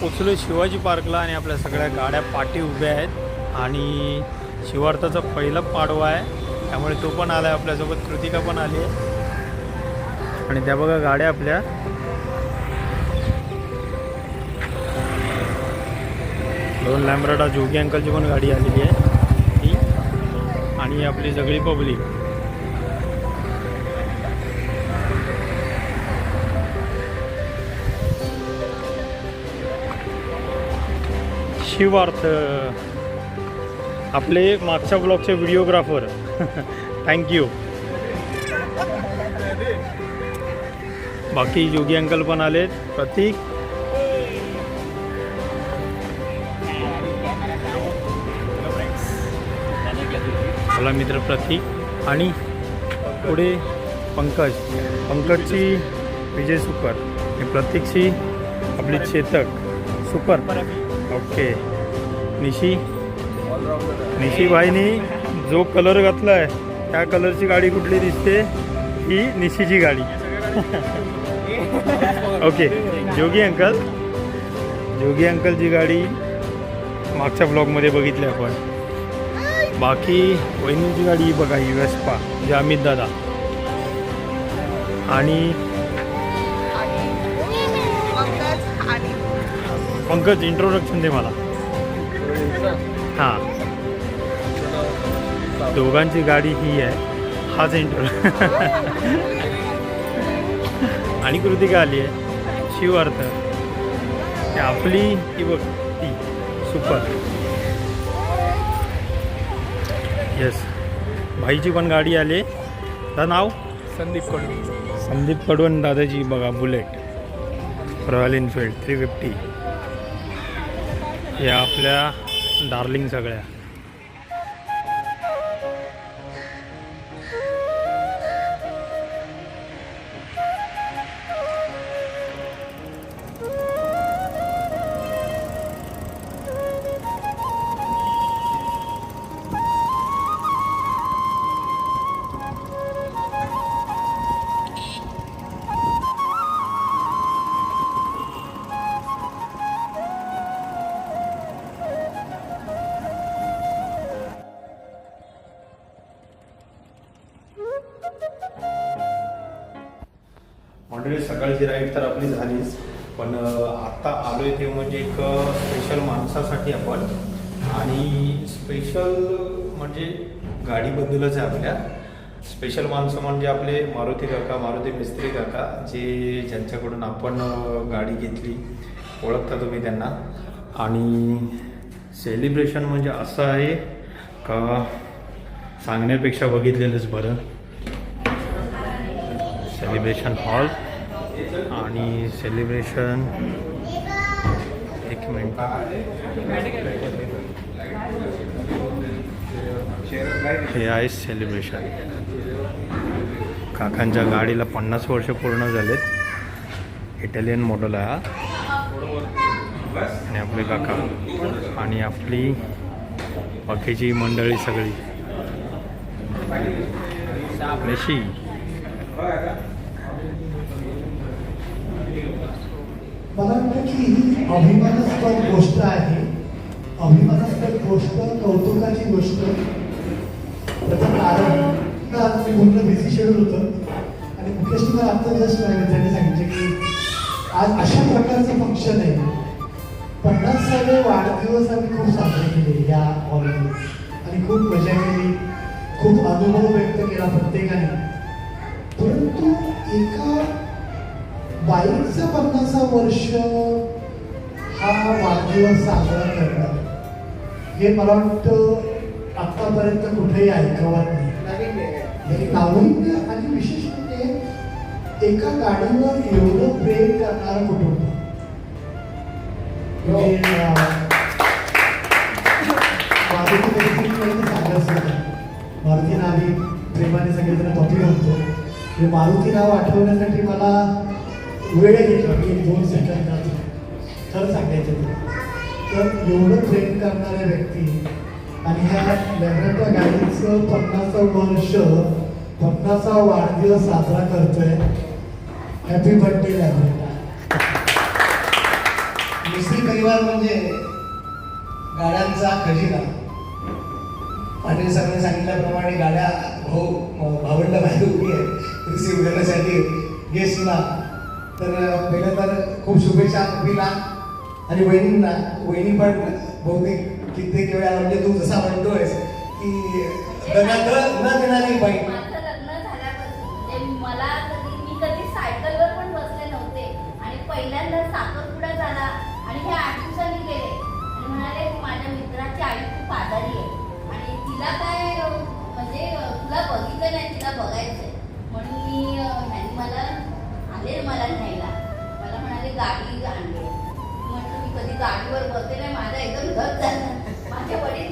पोचलो शिवाजी पार्कला आणि आपल्या सगळ्या गाड्या पाठी उभ्या आहेत. आणि शिवार्थाचा पहिला पाडवा आहे. त्यामुळे तो पण आला आहे आपल्यासोबत. कृतिका पण आली आहे. आणि त्या बघा गाड्या आपल्या. दोन लॅम्ब्राडा जोगी अंकलची पण गाडी आलेली आहे. ती. आणि आपली सगळी पब्लिक. शिवार्थ आपले मागच्या ब्लॉगचे व्हिडिओग्राफर थँक्यू बाकी योगी अंकल पण आलेत. प्रतीक. मला मित्र प्रतीक आणि पुढे पंकज. पंकजची विजय सुपर. आणि प्रतीकची आपली चेतक. सुपर. ओके. निशी? निशी भाईनी जो कलर घातला आहे त्या कलरची गाडी कुठली दिसते? ही निशीची गाडी. ओके. जोगी अंकल. जोगी अंकलची गाडी मागच्या ब्लॉगमध्ये बघितली आपण. बाकी वहिनीची गाडी बघा ही वेस्पा जे अमित दादा आणि पंकज इंट्रोडक्शन दे मला. हां. दोघांची गाडी ही आहे. हाच इंट्रो आणि कृतिका आली आहे? शिवार्थ ती आपली ती बघ ती. सुपर येस भाईची पण गाडी आली तर नाव? संदीप कडू. संदीप कडवण दादाची बघा Bullet Royal Enfield three fifty या आपल्या डार्लिंग सगळ्या. मंडळी सकाळची राईड तर आपली झालीच. पण आत्ता आलो आहे ते म्हणजे एक स्पेशल माणसासाठी आपण. आणि स्पेशल म्हणजे गाडीबद्दलच आहे आपल्या. स्पेशल माणसं म्हणजे आपले मारुती काका मारुती मिस्त्री काका जे ज्यांच्याकडून आपण गाडी घेतली. ओळखता तुम्ही त्यांना. आणि सेलिब्रेशन म्हणजे असं आहे का सांगण्यापेक्षा बघितलेलंच बरं. सेलिब्रेशन हॉल आणि सेलिब्रेशन एक मिनिट हे आहे सेलिब्रेशन काकांच्या गाडीला पन्नास वर्ष पूर्ण झालेत. इटालियन मॉडेल आहे हा. आणि आपले काका. आणि आपली बाकीची मंडळी सगळी. मेशी मला वाटतं की अभिमानास्पद गोष्ट आहे. अभिमानास्पद गोष्ट कौतुकाची गोष्ट. त्याचं कारण आज मी म्हटलं बिझी शेड्यूल होतं. आणि मुकेश कुमार आत्ता जस्ट मित्रांनी सांगितले की आज अशा प्रकारचं फंक्शन आहे. पन्नासावे वाढदिवस आम्ही खूप साजरे केले या हॉलमध्ये आणि खूप मजा केली. खूप अनुभव व्यक्त केला प्रत्येकाने. परंतु एका बाईचं पन्नासा वर्ष हा वाढदिवस साजरा करणार. हे मला वाटतं आत्तापर्यंत कुठेही ऐकवत नाही. हे नाविन्य आणि विशेष म्हणजे एका गाडीवर एवढं प्रेम करणारं कुटुंब. मारुती नावी प्रेमाने सगळेजण पपी म्हणतो मारुती नाव आठवण्यासाठी मला वेळ घेतला की एक दोन सेकंदात खरं सांगायचं तर. एवढं प्रेम करणाऱ्या व्यक्ती आणि ह्या लॅब्रेटच्या गाडीचं पन्नासावं वर्ष पन्नासा वाढदिवस साजरा करतोय. हॅपी बर्थडे लॅब्रेटा दुसरी परिवार म्हणजे गाड्यांचा खजिना पाटील सरांनी सांगितल्याप्रमाणे गाड्या भाऊ भावंड बाहेर उभी आहे रिसिव्ह करण्यासाठी गेस्टला तर अं, पहिलं तर खूप शुभेच्छा अभिला आणि वहिनींना. वहिनी पण बहुतेक कित्येक वेळा म्हणजे तू जसा म्हणतोयस की दगा द- न देणारी बाई माझं लग्न झाल्यापासून ते मला कधी मी कधी सायकलवर पण बसले नव्हते. आणि पहिल्यांदा साखरपुडा झाला आणि हे आठ दिवसांनी गेले. आणि म्हणाले माझ्या मित्राची आई खूप आजारी आहे आणि तिला काय म्हणजे तुला बघितलं नाही तिला बघायचंय. म्हणून मी मला आले मला न्यायला मला म्हणाले गाडी आणले म्हटलं मी कधी गाडीवर बसते नाही माझा एकदम गप झाला. माझे वडील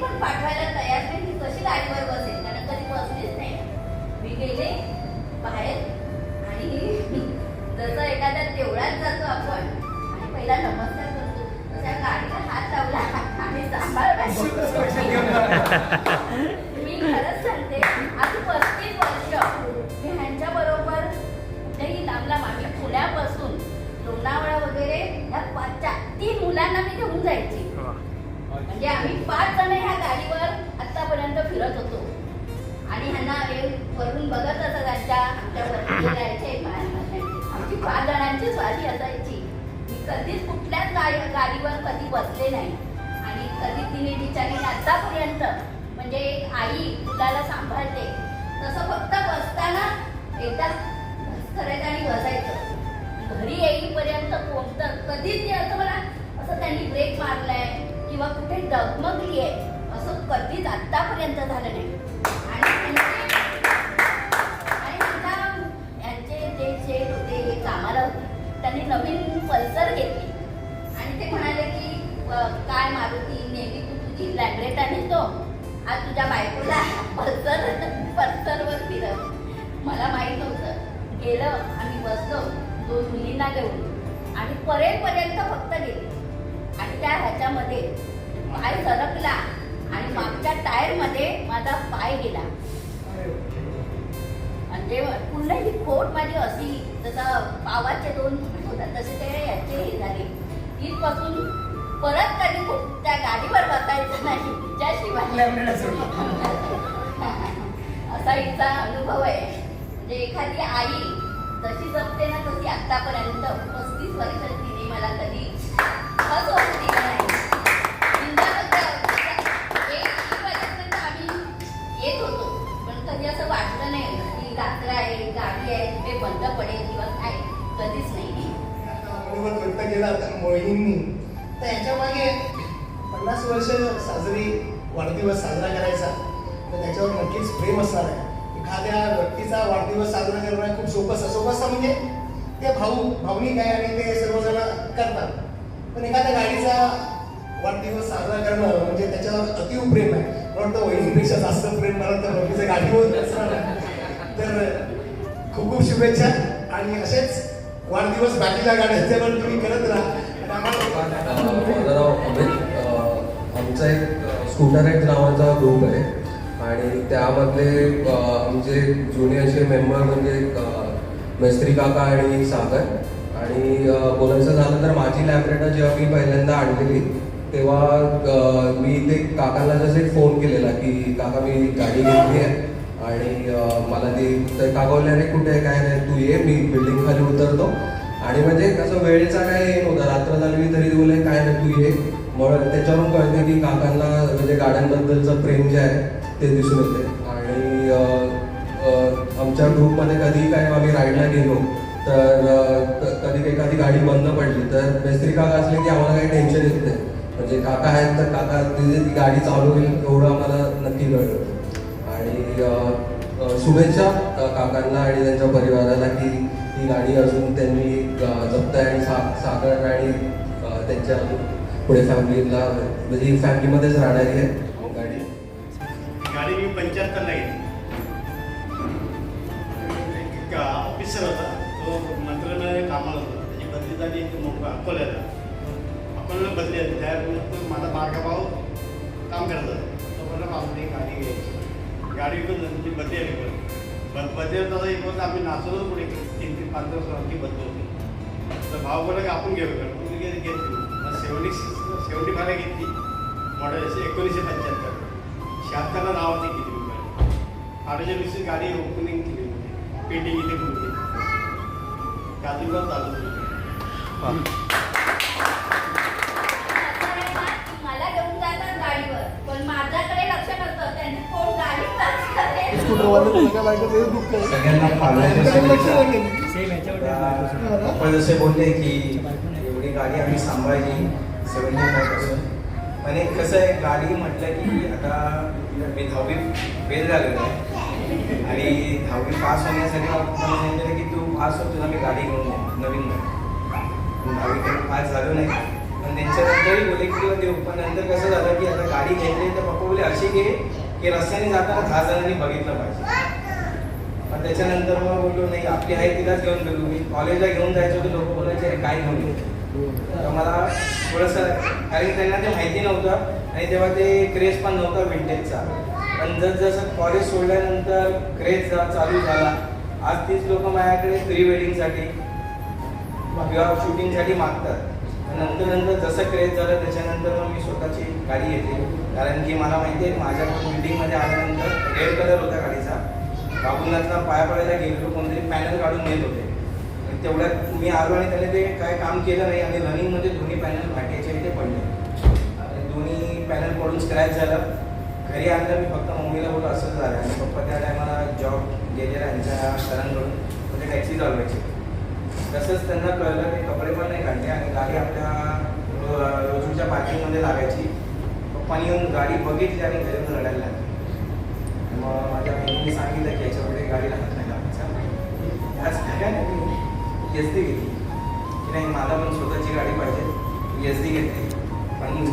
त्यांना हे वरून बघत असत त्यांच्या जायचे आमची पाच जणांची स्वारी असायची. मी कधीच कुठल्याच गाडी गाडीवर कधी बसले नाही. आणि कधी तिने बिचारीने आतापर्यंत म्हणजे एक आई मुलाला सांभाळते तसं फक्त बसताना एकदा करायचं आणि बसायचं. घरी येईपर्यंत कोणतं कधीच ते असं मला असं त्यांनी ब्रेक मारलाय किंवा कुठे डगमगली आहे असं कधीच आतापर्यंत झालं नाही. आणि त्यांचे- आणि आता यांचे जे शेठ होते हे कामाला होते. त्यांनी नवीन पल्सर घेतली. आणि ते म्हणाले की काय मारुती नेहमी तू तुझी लॅब्रेटा नेतो आज तुझ्या बायकोला पल्सर पल्सरवर फिरव मला माहीत नव्हतं. गेलं आम्ही बसलो. दोन मुलींना घेऊन. आणि परेपर्यंत फक्त गेले. आणि त्या ह्याच्यामध्ये पाय सरकला. आणि मागच्या टायरमध्ये माझा पाय गेला. म्हणजे पुन्हा ही खोट माझी अशी जसा पावाचे दोन तुकडे होतात तसे ते याचे हे झाले. इथपासून परत कधी त्या गाडीवर बसायचं नाही तिच्याशिवाय. असा हिचा अनुभव आहे. म्हणजे एखादी आई जशी जपते ना तशी आतापर्यंत पस्तीस वर्ष तिने मला कधी करतात. पण एखाद्या गाडीचा वाढदिवस साजरा करणं म्हणजे त्याच्यावर अतिव प्रेम आहे. पण वाटतं वहिनीपेक्षा जास्त प्रेम मला तर भक्तीच्या गाडीवर असणार तर खूप खूप शुभेच्छा आणि असेच वाढदिवस बाकीच्या गाड्यांचे पण तुम्ही करत राहा. आमचा एक स्कूटर एक नावाचा ग्रुप आहे. आणि त्यामधले आमचे जुने असे मेंबर म्हणजे मेस्त्री काका आणि सागर. आणि बोलायचं झालं तर माझी लॅबरेटर जेव्हा मी पहिल्यांदा आणलेली तेव्हा मी ते काकाला जसे फोन केलेला की काका मी गाडी घेतली आहे आणि मला ती तर कुठे आहे? काय नाही? तू ये मी बिल्डिंग खाली उतरतो. आणि म्हणजे कसं वेळेचा काय हे नव्हता रात्र झाली तरी बोलले काय नाही तू ये. मग त्याच्यावरून कळते की काकांना म्हणजे गाड्यांबद्दलचं प्रेम जे आहे ते दिसून येते. आणि आमच्या ग्रुपमध्ये कधी काय आम्ही राईडला गेलो तर कधी एखादी गाडी बंद पडली तर मेस्त्री काका असले की आम्हाला काही टेन्शन येत नाही. म्हणजे काका आहेत तर काका तिथे ती गाडी चालू होईल एवढं आम्हाला नक्की कळलं. आणि शुभेच्छा काकांना आणि त्यांच्या परिवाराला की ही गाडी अजून त्यांनी अं, जपताय आणि सा सागर आणि त्यांच्या पुढे फॅमिलीला म्हणजे ही फॅमिलीमध्येच राहणारी आहे गाडी. गाडी मी पंच्याहत्तरला घेतली. ऑफिसर होता. तो मंत्रालय कामाला होता. त्याची बदली झाली मोठा अकोल्याला अकोल्याला बदली आली त्यानंतर तो माझा बारका भाऊ काम करत होता तो म्हणला बाबा गाडी घ्यायची. गाडी विकून त्यांची बदली आली पण बद बदली होता एक वर्ष आम्ही नाचलो पुढे. तीन तीन पाच दिवस आमची बदल होती. तर भाऊ बोला की आपण घेऊ. का तुम्ही घेतली. सेवन्टी सेवन्टी फायला घेतली. मॉडेल असे एकोणीसशे पंच्याहत्तर. शहात्तरला नावाची केली मी गाडी. आठशे वीस गाडी ओपनिंग केली पेंटिंग इथे केली पण चालू. आपण जसे बोलले की एवढी गाडी आम्ही सांभाळली पण एक कसं आहे गाडी म्हटलं की आता मी दहावी फेल झालेलो आहे. आणि दहावी पास होण्यासाठी मला सांगितलं की तू पास हो तुला मी गाडी घेऊन नवीन दहावी काही पास झालो नाही. पण त्यांच्यानंतरही बोले की देऊ पण नंतर कसं झालं की आता गाडी घेतली तर पप्पा बोले अशी घे की रस्त्याने जाताना दहा जणांनी बघितलं पाहिजे. पण त्याच्यानंतर मग बोललो नाही आपली आहे तिलाच घेऊन गेलो मी कॉलेजला घेऊन जायचो होतो लोक बोलायचे काय घेऊन तर मला थोडंसं कारण त्यांना ते माहिती नव्हतं आणि तेव्हा ते क्रेज पण नव्हता विंटेजचा पण जस जसं कॉलेज सोडल्यानंतर क्रेज चालू झाला आज तीच लोक माझ्याकडे प्री वेडिंगसाठी किंवा शूटिंगसाठी मागतात. नंतर नंतर जसं क्रेज झालं त्याच्यानंतर मग मी स्वतःची गाडी घेतली. कारण की मला माहिती आहे माझ्या बिल्डिंगमध्ये आल्यानंतर रेड कलर होता गाडीचा. बाबुनाथला पाया पडायला गेलो कोणतरी पॅनल काढून नेत होते. तेवढ्यात मी आलो आणि त्याने ते काय काम केलं नाही. आणि रनिंगमध्ये दोन्ही पॅनल फाटायचे ते फायनल पॅनल पडून स्क्रॅच झालं. घरी आणलं मी फक्त मम्मीला बोललो असंच झालं आणि पप्पा त्या टायमाला जॉब गेलेला यांच्या सरांकडून. म्हणजे टॅक्सी चालवायची. तसंच त्यांना कळलं मी कपडे पण नाही काढले आणि गाडी आपल्या रोजूच्या पार्किंगमध्ये लागायची. पप्पानी येऊन गाडी बघितली आणि घरी रडायला लागली. मग माझ्या बहिणीने सांगितलं की याच्यापुढे गाडी लागत नाही. लावायचा आज काय नाही एस डी घेतली. की नाही मला पण स्वतःची गाडी पाहिजे. एस डी घेतली. पण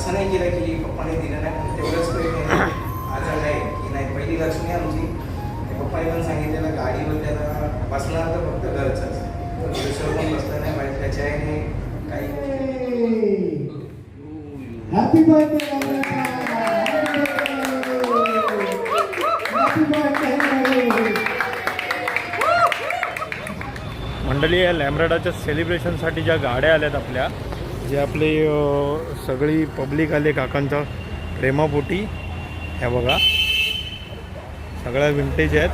असं नाही केलं की पप्पाने दिलं नाही तेवढंच प्रेम आहे की नाही. पहिली लक्ष्मी आमची. पप्पाने पण सांगितलेलं गाडीवर त्याला बसणार तर फक्त घरचंच. दुसरं पण बसलं नाही पाहिजे त्याच्या ह्याने काही हॅपी बर्थडे हॅपी बर्थडे मंडळी या लॅमराडाच्या सेलिब्रेशनसाठी ज्या गाड्या आल्यात आपल्या जे आपले सगळी पब्लिक आले काकांच्या प्रेमापोटी. ह्या बघा. सगळ्या विंटेज आहेत.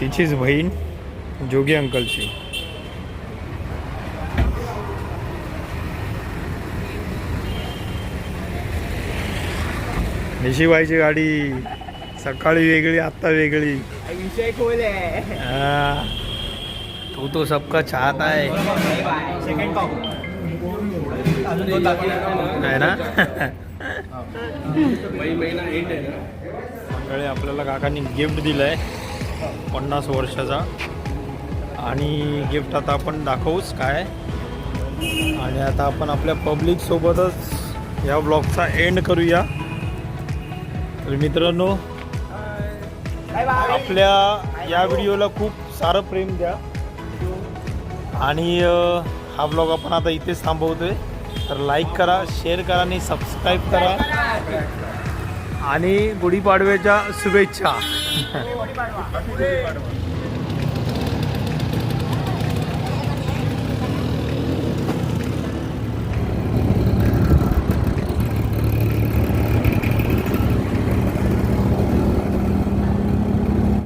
तिचीच बहीण जोगी अंकलची. निशिबाईची गाडी सकाळी वेगळी आत्ता वेगळी. विषय हाँ, तू तो सबका चाहता है। है ना? महिना एंड आहे ना. मंडळी आपल्याला काकांनी गिफ्ट दिलं आहे पन्नास वर्षाचा. आणि गिफ्ट आता आपण दाखवूच काय. आणि आता आपण आपल्या पब्लिकसोबतच या ब्लॉगचा एंड करूया. तर मित्रांनो आपल्या या व्हिडिओला खूप सारं प्रेम द्या. आणि हा ब्लॉग आपण आता इथेच थांबवतो आहे तर लाईक करा शेअर करा आणि सबस्क्राईब करा. आणि गुढीपाडव्याच्या शुभेच्छा.